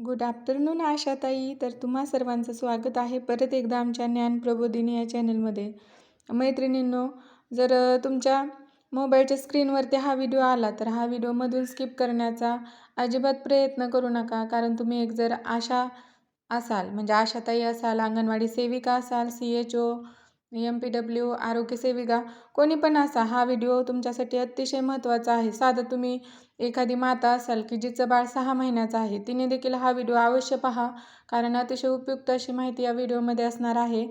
Good afternoon आशाताई. तर तुम्हा सर्वांचं स्वागत आहे परत एकदा आमच्या ज्ञान प्रबोधिनी या चॅनलमध्ये. मैत्रिणींनो जर तुमच्या मोबाईलच्या स्क्रीनवरती हा व्हिडिओ आला तर हा व्हिडिओमधून स्किप करण्याचा अजिबात प्रयत्न करू नका कारण तुम्ही एक जर आशा असाल म्हणजे आशाताई असाल अंगणवाडी सेविका असाल C H O M P W आरोग्य सेविका कोणी पण असा हा व्हिडिओ तुमच्यासाठी अतिशय महत्त्वाचा आहे. साधं तुम्ही एखादी माता असाल की जिचं बाळ सहा महिन्याचं आहे तिने देखील हा व्हिडिओ अवश्य पहा कारण अतिशय उपयुक्त अशी माहिती या व्हिडिओमध्ये असणार आहे.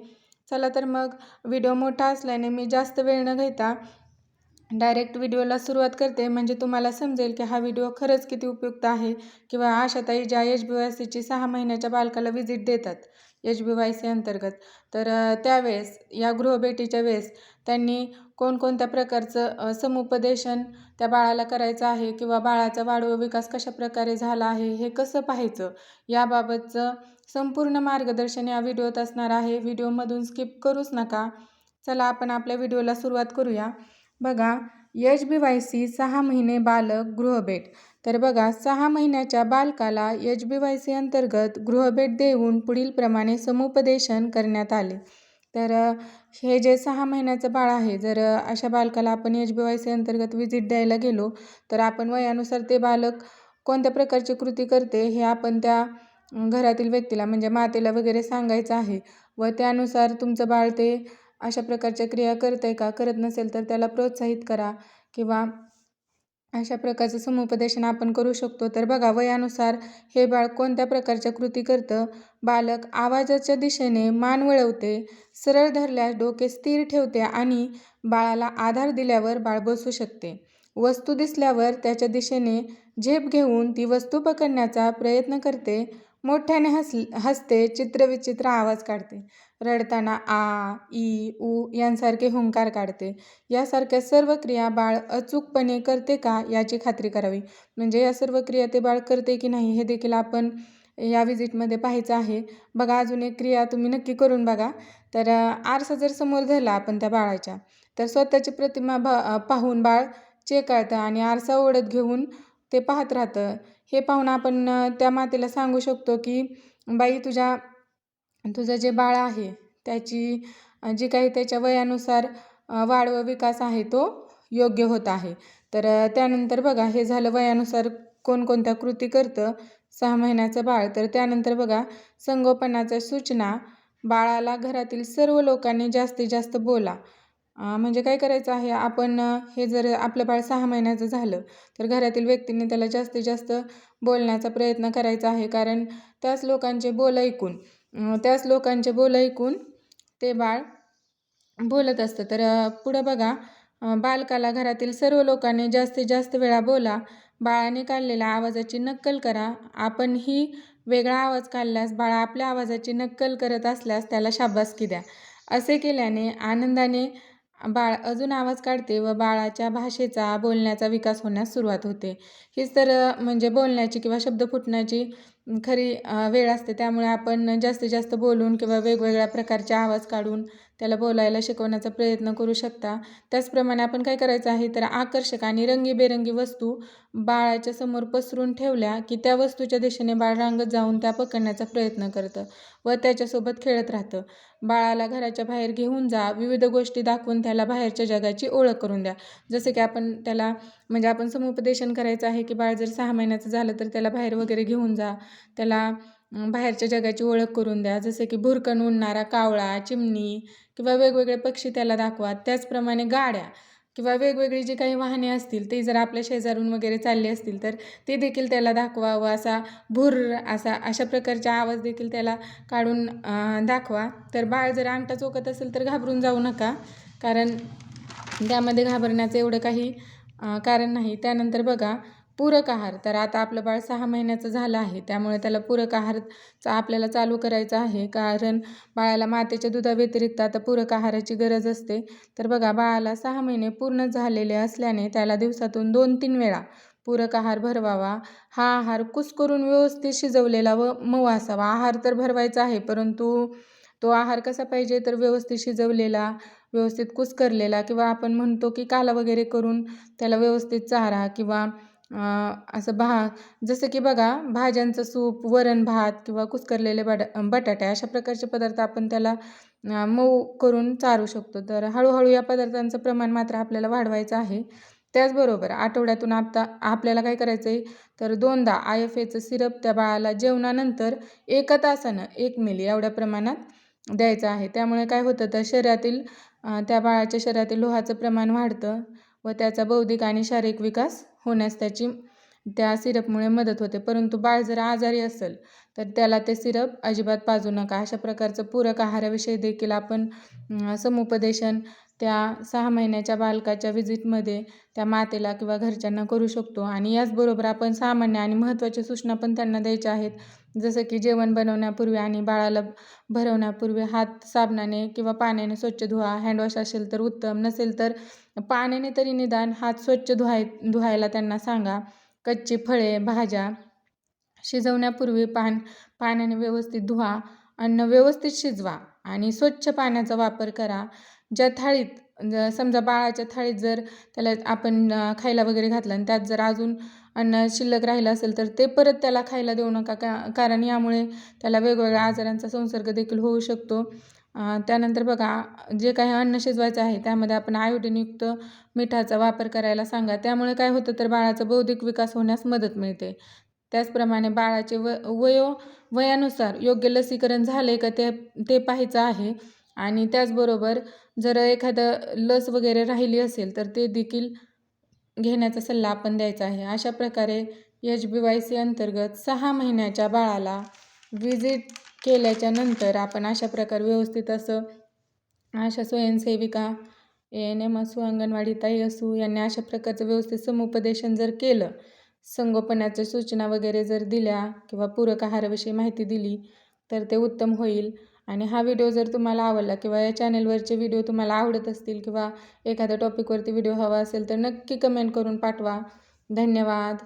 चला तर मग व्हिडिओ मोठा असल्याने मी जास्त वेळ न घेता डायरेक्ट व्हिडिओला सुरुवात करते. म्हणजे तुम्हाला समजेल की हा व्हिडिओ खरंच किती उपयुक्त आहे किंवा आशाताई ज्या एच बी वाय सीची सहा महिन्याच्या बालकाला व्हिजिट देतात एच बी वाय सी अंतर्गत तर त्यावेळेस या गृहभेटीच्या वेळेस त्यांनी कोणकोणत्या प्रकारचं समुपदेशन त्या बाळाला करायचं आहे किंवा बाळाचा वाढव विकास कशा प्रकारे झाला आहे हे कसं पाहायचं? याबाबतचं संपूर्ण मार्गदर्शन या व्हिडिओत असणार आहे. व्हिडिओमधून स्किप करूच नका. चला आपण आपल्या व्हिडिओला सुरुवात करूया. बघा यश बी वाय सी सहा महिने बालक गृहभेट. तर बघा सहा महिन्याच्या बालकाला एच बी वाय सी अंतर्गत गृहभेट देऊन पुढील प्रमाणे समुपदेशन करण्यात आले. तर हे जे सहा महिन्याचं बाळ आहे जर अशा बालकाला आपण एच बी वाय सी अंतर्गत विजिट द्यायला गेलो तर आपण वयानुसार ते बालक कोणत्या प्रकारची कृती करते हे आपण त्या घरातील व्यक्तीला म्हणजे मातेला वगैरे सांगायचं आहे. व त्यानुसार तुमचं बाळ ते अशा प्रकारच्या क्रिया करत आहे का करत नसेल तर त्याला प्रोत्साहित करा किंवा अशा प्रकारचं समुपदेशन आपण करू शकतो. तर बघा वयानुसार हे बाळ कोणत्या प्रकारच्या कृती करतं? बालक आवाजाच्या दिशेने मान वळवते सरळ धरल्यास डोके स्थिर ठेवते आणि बाळाला आधार दिल्यावर बाळ बसू शकते. वस्तू दिसल्यावर त्याच्या दिशेने झेप घेऊन ती वस्तू पकडण्याचा प्रयत्न करते. मोठ्याने हस हसते चित्रविचित्र आवाज काढते. रडताना आ ई उ यांसारखे हुंकार काढते. यासारख्या सर्व क्रिया बाळ अचूकपणे करते का याची खात्री करावी. म्हणजे या सर्व क्रिया ते बाळ करते की नाही हे देखील आपण या व्हिजिटमध्ये पाहायचं आहे. बघा अजून एक क्रिया तुम्ही नक्की करून बघा. तर आरसा जर समोर धरला आपण त्या बाळाच्या तर स्वतःची प्रतिमा भा पाहून बाळ चेकाळतं आणि आरसा ओढत घेऊन ते पाहत राहतं. हे पाहून आपण त्या मातेला सांगू शकतो की बाई तुझ्या तुझं जे बाळ आहे त्याची जी काही त्याच्या वयानुसार वाढ व विकास आहे तो योग्य होत आहे. तर त्यानंतर बघा हे झालं वयानुसार कोणकोणत्या कृती करतं सहा महिन्याचं बाळ. तर त्यानंतर बघा संगोपनाच्या सूचना बाळाला घरातील सर्व लोकांनी जास्तीत जास्त बोला. म्हणजे काय करायचं आहे आपण हे जर आपलं बाळ सहा महिन्याचं झालं तर घरातील व्यक्तींनी त्याला जास्तीत जास्त बोलण्याचा प्रयत्न करायचा आहे. कारण त्याच लोकांचे बोल ऐकून त्याच लोकांचे बोल ऐकून ते बाळ बोलत असतं. तर पुढं बघा बालकाला घरातील सर्व लोकांनी जास्तीत जास्त वेळा बोला बाळाने काढलेल्या आवाजाची नक्कल करा. आपणही वेगळा आवाज काढल्यास बाळ आपल्या आवाजाची नक्कल करत असल्यास त्याला शाबासकी द्या. असे केल्याने आनंदाने बाळ अजून आवाज काढते व बाळाच्या भाषेचा बोलण्याचा विकास होण्यास सुरुवात होते. हीच तर म्हणजे बोलण्याची किंवा शब्द फुटण्याची खरी वेळ असते. त्यामुळे आपण जास्तीत जास्त बोलून किंवा वेगवेगळ्या प्रकारचे आवाज काढून त्याला बोलायला शिकवण्याचा प्रयत्न करू शकता. त्याचप्रमाणे आपण काय करायचं आहे तर आकर्षक आणि रंगीबेरंगी वस्तू बाळाच्या समोर पसरून ठेवल्या की त्या वस्तूच्या दिशेने बाळ रांगत जाऊन त्या पकडण्याचा प्रयत्न करतं व त्याच्यासोबत खेळत राहतं. बाळाला घराच्या बाहेर घेऊन जा विविध गोष्टी दाखवून त्याला बाहेरच्या जगाची ओळख करून द्या. जसं की आपण त्याला म्हणजे आपण समुपदेशन करायचं आहे की बाळ जर सहा महिन्याचं झालं तर त्याला बाहेर वगैरे घेऊन जा. त्याला बाहेरच्या जगाची ओळख करून द्या. जसं की भुरकण उडणारा कावळा चिमणी किंवा वेगवेगळे पक्षी त्याला दाखवा. त्याचप्रमाणे गाड्या किंवा वेगवेगळी जी काही वाहने असतील ते जर आपल्या शेजारून वगैरे चालले असतील तर ते देखील त्याला दाखवा व असा भुर असा अशा प्रकारचे आवाज देखील त्याला काढून दाखवा. तर बाळ जर आमटा चोकत असेल तर घाबरून जाऊ नका. कारण त्यामध्ये घाबरण्याचं एवढं काही कारण नाही. त्यानंतर बघा पूरक आहार. तर आता आपलं बाळ सहा महिन्याचं झालं आहे. त्यामुळे त्याला पूरक आहारचा आपल्याला चालू करायचा आहे. कारण बाळाला मातेच्या दुधाव्यतिरिक्त आता पूरक आहाराची गरज असते. तर बघा बाळाला सहा महिने पूर्ण झालेले असल्याने त्याला दिवसातून दोन तीन वेळा पूरक आहार भरवावा. हा आहार कुस्करून व्यवस्थित शिजवलेला व मऊ असावा. आहार तर भरवायचा आहे परंतु तो आहार कसा पाहिजे तर व्यवस्थित शिजवलेला व्यवस्थित कुस्करलेला किंवा आपण म्हणतो की काला वगैरे करून त्याला व्यवस्थित चारा किंवा असं भा जसं की बघा भाज्यांचं सूप वरण भात किंवा कुस्करलेले बटा बटाटे अशा प्रकारचे पदार्थ आपण त्याला मऊ करून चारू शकतो. तर हळूहळू या पदार्थांचं प्रमाण मात्र आपल्याला वाढवायचं आहे. त्याचबरोबर आठवड्यातून आता आपल्याला काय करायचं आहे तर दोनदा आय एफ एचं सिरप त्या बाळाला जेवणानंतर एका तासानं एक मिली एवढ्या प्रमाणात द्यायचं आहे. त्यामुळे काय होतं? तर शरीरातील त्या बाळाच्या शरीरातील लोहाचं प्रमाण वाढतं व त्याचा बौद्धिक आणि शारीरिक विकास होण्यास त्याची त्या सिरपमुळे मदत होते. परंतु बाळ जर आजारी असेल तर त्याला ते सिरप अजिबात पाजू नका. अशा प्रकारचं पूरक आहाराविषयी देखील आपण समुपदेशन त्या सहा महिन्याच्या बालकाच्या व्हिजिटमध्ये त्या मातेला किंवा घरच्यांना करू शकतो. आणि याचबरोबर आपण सामान्य आणि महत्त्वाच्या सूचना पण त्यांना द्यायच्या आहेत. जसं की जेवण बनवण्यापूर्वी आणि बाळाला भरवण्यापूर्वी हात साबणाने किंवा पाण्याने स्वच्छ धुवा. हँडवॉश असेल तर उत्तम. नसेल तर पाण्याने तरी निदान हात स्वच्छ धुवाय धुवायला त्यांना सांगा. कच्ची फळे भाज्या शिजवण्यापूर्वी पान पाण्याने व्यवस्थित धुवा. अन्न व्यवस्थित शिजवा आणि स्वच्छ पाण्याचा वापर करा. ज्या थाळीत समजा बाळाच्या थाळीत जर त्याला आपण खायला वगैरे घातलं आणि त्यात जर अजून अन्न शिल्लक राहिलं असेल तर ते परत त्याला खायला देऊ नका का कारण यामुळे त्याला वेगवेगळ्या आजारांचा संसर्ग देखील होऊ शकतो. त्यानंतर बघा जे काही अन्न शिजवायचं आहे त्यामध्ये आपण आयोडीनयुक्त मिठाचा वापर करायला सांगा. त्यामुळे काय होतं तर बाळाचा बौद्धिक विकास होण्यास मदत मिळते. त्याचप्रमाणे बाळाचे व वयो वयानुसार योग्य लसीकरण झाले का ते ते पाहायचं आहे. आणि त्याचबरोबर जर एखादं लस वगैरे राहिली असेल तर ते देखील घेण्याचा सल्ला आपण द्यायचा आहे. अशा प्रकारे एच बी वाय सी अंतर्गत सहा महिन्याच्या बाळाला विजिट केल्याच्यानंतर आपण अशा प्रकारे व्यवस्थित असं अशा स्वयंसेविका ए एन एम असू अंगणवाडी ताई असू यांनी अशा प्रकारचं व्यवस्थित समुपदेशन जर केलं संगोपनाच्या सूचना वगैरे जर दिल्या किंवा पूरक आहाराविषयी माहिती दिली तर ते उत्तम होईल. आणि हा व्हिडिओ जर तुम्हाला आवडला किंवा या चॅनलवरचे व्हिडिओ तुम्हाला आवडत असतील किंवा एखाद्या टॉपिकवरती व्हिडिओ हवा असेल तर नक्की कमेंट करून पाठवा. धन्यवाद.